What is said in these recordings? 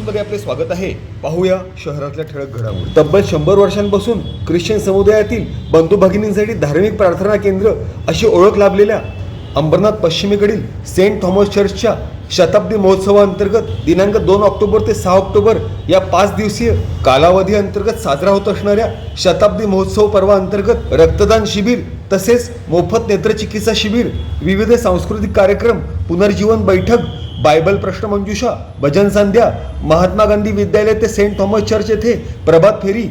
मध्ये आपले स्वागत आहे. पाहूया शहरातल्या ठळक घडामोडी. तब्बल शंभर वर्षांपासून ख्रिश्चन समुदायातील बंधू भगिनींसाठी धार्मिक प्रार्थना केंद्र अशी ओळख लाभलेल्या अंबरनाथ पश्चिमेकडील सेंट थॉमस चर्चच्या शताब्दी महोत्सवाअंतर्गत दिनांक दोन ऑक्टोबर ते सहा ऑक्टोबर या पाच दिवसीय कालावधी अंतर्गत साजरा होत असणाऱ्या शताब्दी महोत्सव पर्वाअंतर्गत रक्तदान शिबिर तसेच मोफत नेत्रचिकित्सा शिबिर विविध सांस्कृतिक कार्यक्रम पुनर्जीवन बैठक बायबल प्रश्नमंजुषा भजन संध्या महात्मा गांधी विद्यालय ते सेंट थॉमस चर्च येथे प्रभात फेरी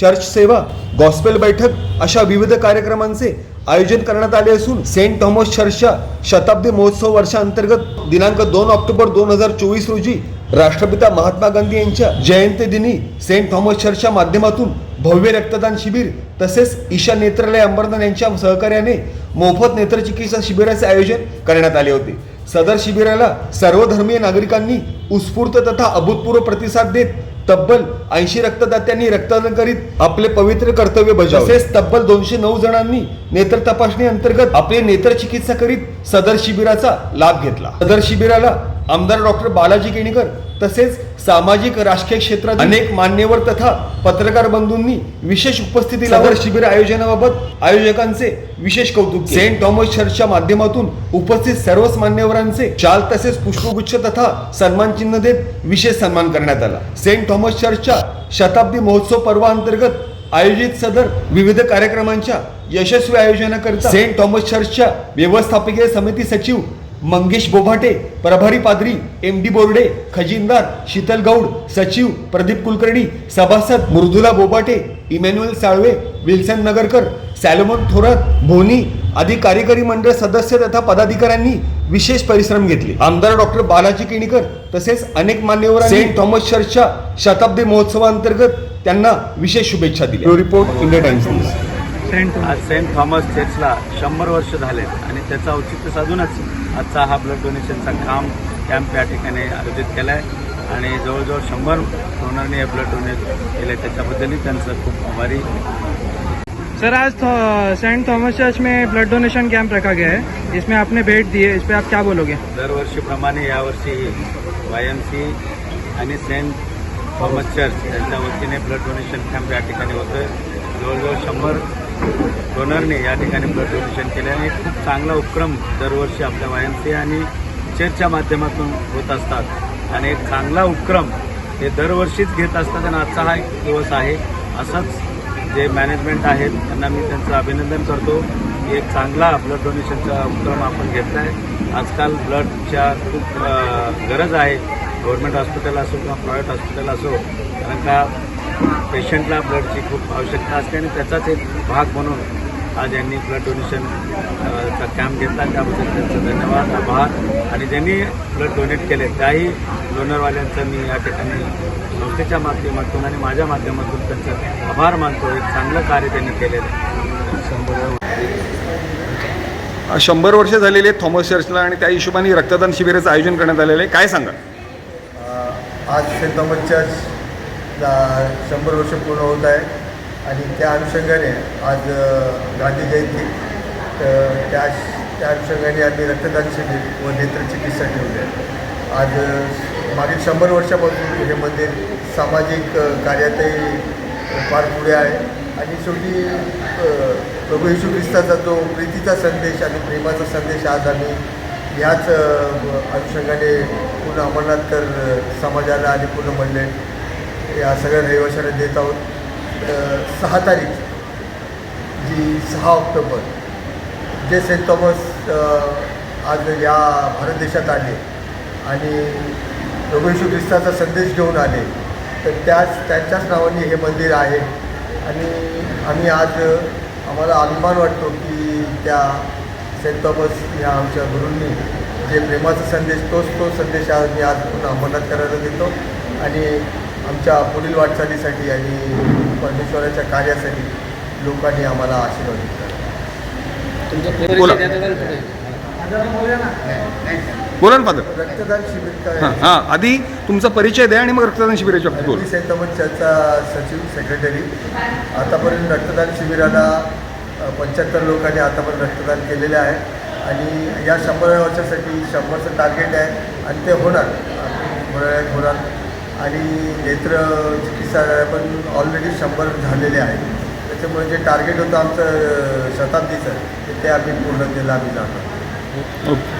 चर्च सेवा गॉस्पेल बैठक अशा विविध कार्यक्रमांचे आयोजन करण्यात आले असून सेंट थॉमस चर्चच्या शताब्दी महोत्सव वर्षांतर्गत दिनांक दोन ऑक्टोबर दोन हजार चोवीस रोजी राष्ट्रपिता महात्मा गांधी यांच्या जयंतीदिनी सेंट थॉमस चर्चच्या माध्यमातून भव्य रक्तदान शिबिर तसेच ईशा नेत्रालय अंबरनाथ यांच्या सहकार्याने मोफत नेत्रचिकित्सा शिबिराचे आयोजन करण्यात आले होते. सदर शिबिराला सर्वधर्मीय नागरिकांनी उत्स्फूर्त तथा अभूतपूर्व प्रतिसाद देत तब्बल ऐंशी रक्तदात्यांनी रक्तदान करीत आपले पवित्र कर्तव्य बजावले. तसेच तब्बल दोनशे नऊ जणांनी नेत्र तपासणी अंतर्गत आपले नेत्र चिकित्सा करीत सदर शिबिराचा लाभ घेतला. सदर शिबिराला आमदार डॉक्टर बालाजी केणीकर तसेच सामाजिक राजकीय क्षेत्रात अनेक मान्यवर तथा पत्रकार बंधूंनी विशेष उपस्थिती लावत शिबिर आयोजनाबाबत आयोजकांचे विशेष कौतुक. सेंट थॉमस चर्चच्या माध्यमातून उपस्थित सर्वच मान्यवरांचे शाल तसेच पुष्पगुच्छ तथा सन्मान चिन्ह देत विशेष सन्मान करण्यात आला सेंट थॉमस चर्चच्या शताब्दी महोत्सव पर्वाअंतर्गत आयोजित सदर विविध कार्यक्रमांच्या यशस्वी आयोजनाकरिता सेंट थॉमस चर्चच्या व्यवस्थापकीय समिती सचिव मंगेश बोभाटे प्रभारी पादरी एम डी बोर्डे खजिनदार शीतल गौड सचिव प्रदीप कुलकर्णी सभासद Mridula Bobate Emmanuel Salve Wilson Nagarkar Solomon Thorat Bhoni आदी कार्यकारी मंडळ सदस्य तथा पदाधिकाऱ्यांनी विशेष परिश्रम घेतले. आमदार डॉक्टर बालाजी केणीकर तसेच अनेक मान्यवरांनी सेंट थॉमस चर्चच्या शताब्दी महोत्सवाअंतर्गत त्यांना विशेष शुभेच्छा दिल्या. Report India Times news. आज सेंट थॉमस चर्चला शंभर वर्ष झालेत आणि त्याचं औचित्य साधूनच आजचा हा ब्लड डोनेशनचा काम कॅम्प या ठिकाणी आयोजित केला आहे आणि जवळजवळ शंभर डोनरने हे ब्लड डोनेट केलं त्याच्याबद्दलही त्यांचं खूप आभारी. सर आज थॉ- सेंट थॉमस चर्च में ब्लड डोनेशन कैंप रखा गया है. इसमें आपने भेंट दी है. इस पर आप क्या बोलोगे? दरवर्षीप्रमाणे यावर्षी वाय एम सी आणि सेंट थॉमस चर्च यांच्या वतीने ब्लड डोनेशन कॅम्प या ठिकाणी होतं जवळजवळ शंभर डोनरने या ठिकाणी ब्लड डोनेशन केले आणि खूप चांगला उपक्रम दरवर्षी आपल्या वाय एम सी आणि चर्चच्या माध्यमातून होत असतात. आणि एक चांगला उपक्रम हे दरवर्षीच घेत असतात आणि आजचा हा एक दिवस आहे. असंच जे मॅनेजमेंट आहेत त्यांना मी त्यांचं अभिनंदन करतो की एक चांगला ब्लड डोनेशनचा उपक्रम आपण घेतला आहे आजकाल ब्लडच्या खूप गरज आहे. गव्हर्नमेंट हॉस्पिटल असो किंवा प्रायव्हेट हॉस्पिटल असो कारण का पेशंटला ब्लडची खूप आवश्यकता असते आणि त्याचाच एक भाग म्हणून आज यांनी ब्लड डोनेशन अ, चा कॅम्प घेतला. त्याबद्दल त्यांचं धन्यवाद आभार. आणि ज्यांनी ब्लड डोनेट केले त्याही डोनरवाल्यांचं मी या ठिकाणी संस्थेच्या माध्यमातून आणि माझ्या माध्यमातून त्यांचं आभार मानतो. एक चांगलं कार्य त्यांनी केलेलं आहे. शंभर वर्ष झालेले आहेत थॉमस चर्चला आणि त्या हिशोबाने रक्तदान शिबिराचं आयोजन करण्यात आलेलं आहे. काय सांगा? आज सेंट थॉमस चर्चला शंभर वर्ष पूर्ण होत आहे. आणि त्या अनुषंगाने आज गांधी जयंती तर त्या त्या अनुषंगाने आम्ही रक्तदान शिबिर व नेत्रचिकित्सा ठेवली आहे. आज मागील शंभर वर्षापासून हे मंदिर सामाजिक कार्यातही फार पुढे आहे. आणि शेवटी प्रभू येशू ख्रिस्ताचा जो प्रीतीचा संदेश आणि प्रेमाचा संदेश आज आम्ही याच अनुषंगाने पूर्ण अमरनाथकर समाजाला आणि पूर्ण मंडळ या सगळ्या रहिवाशांना देत आहोत. सहा तारीख जी सहा ऑक्टोबर. जे सेंट थॉमस आज या भारत देशात आले आणि रघुशू ख्रिस्ताचा संदेश घेऊन आले. तर त्याच त्यांच्याच नावाने हे मंदिर आहे. आणि आम्ही आज आम्हाला अभिमान वाटतो की त्या सेंट थॉमस या आमच्या गुरूंनी जे प्रेमाचा संदेश तोच तो संदेश आज मी आज पुन्हा अंमरनाथ करायला देतो. आणि आमच्या पुढील वाटचालीसाठी आणि परमेश्वराच्या कार्यासाठी लोकांनी आम्हाला आशीर्वाद दिला. बोला. बोला ना फादर. रक्तदान शिबिर काय हां हां. आधी तुमचा परिचय द्या आणि मग रक्तदान शिबिराच्या बाबतीत बोला. सचिव सेक्रेटरी आतापर्यंत रक्तदान शिबिराला पंच्याहत्तर लोकांनी आतापर्यंत रक्तदान केलेले आहे. आणि या शंभर वर्षासाठी शंभरचं टार्गेट आहे. आणि ते होणार. होणार आणि नेत्र चिकित्सा पण ऑलरेडी शंभर झालेले आहेत. त्याच्यामुळे जे टार्गेट होतं आमचं शताब्दीचं ते- ते आम्ही पूर्ण केलं आम्ही जातो